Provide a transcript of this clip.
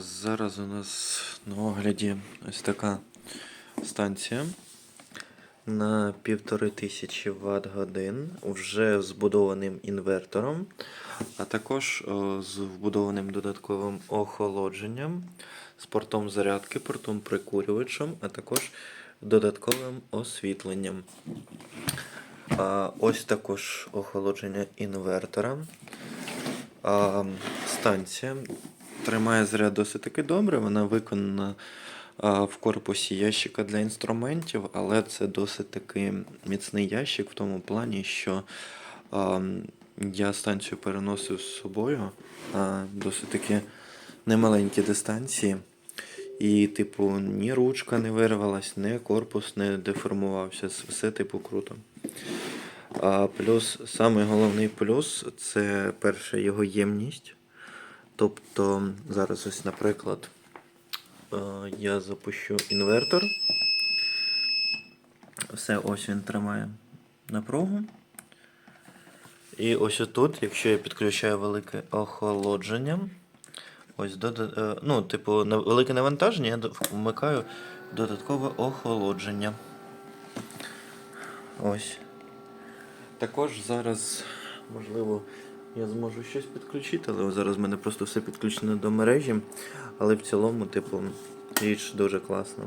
Зараз у нас на огляді ось така станція на півтори тисячі Вт годин вже з вбудованим інвертором, а також з вбудованим додатковим охолодженням, з портом зарядки, портом прикурювачем, а також додатковим освітленням. Ось також охолодження інвертора. Станція тримає заряд досить таки добре. Вона виконана в корпусі ящика для інструментів, але це досить таки міцний ящик в тому плані, що я станцію переносив з собою на досить таки немаленькі дистанції. І, типу, ні ручка не вирвалась, ні корпус не деформувався. Все, типу, круто. А плюс, самий головний плюс це перше його ємність. Тобто, зараз ось, наприклад, е, я запущу інвертор. Все, ось він тримає напругу. І ось отут, якщо я підключаю велике охолодження, ось дода- е, ну, типу, на велике навантаження, я вмикаю додаткове охолодження. Ось. Також зараз, можливо, я зможу щось підключити, але зараз в мене просто все підключено до мережі. Але в цілому, типу, річ дуже класна.